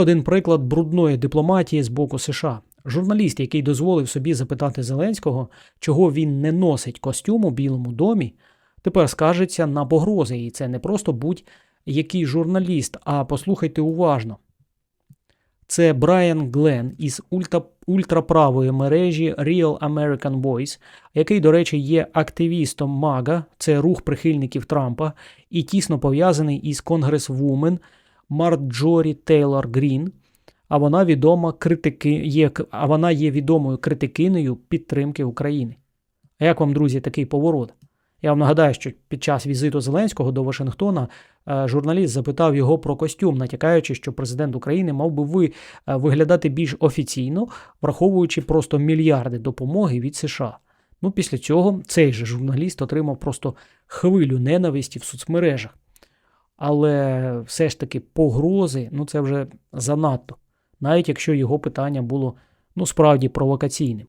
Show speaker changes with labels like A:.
A: Один приклад брудної дипломатії з боку США. Журналіст, який дозволив собі запитати Зеленського, чого він не носить костюм у Білому домі, тепер скажеться на погрози. І це не просто будь-який журналіст, а послухайте уважно. Це Брайан Глен із ульта, ультраправої мережі Real American Voice, який, до речі, є активістом МАГА, це рух прихильників Трампа, і тісно пов'язаний із конгресвумен Марджорі Тейлор Грін. А вона відома критики, є, а вона є відомою критикинею підтримки України. А як вам, друзі, такий поворот? Я вам нагадаю, що під час візиту Зеленського до Вашингтона е, журналіст запитав його про костюм, натякаючи, що президент України мав би ви, е, виглядати більш офіційно, враховуючи просто мільярди допомоги від США. Ну, після цього цей же журналіст отримав просто хвилю ненависті в соцмережах. Але все ж таки погрози, ну це вже занадто, навіть якщо його питання було ну справді провокаційним.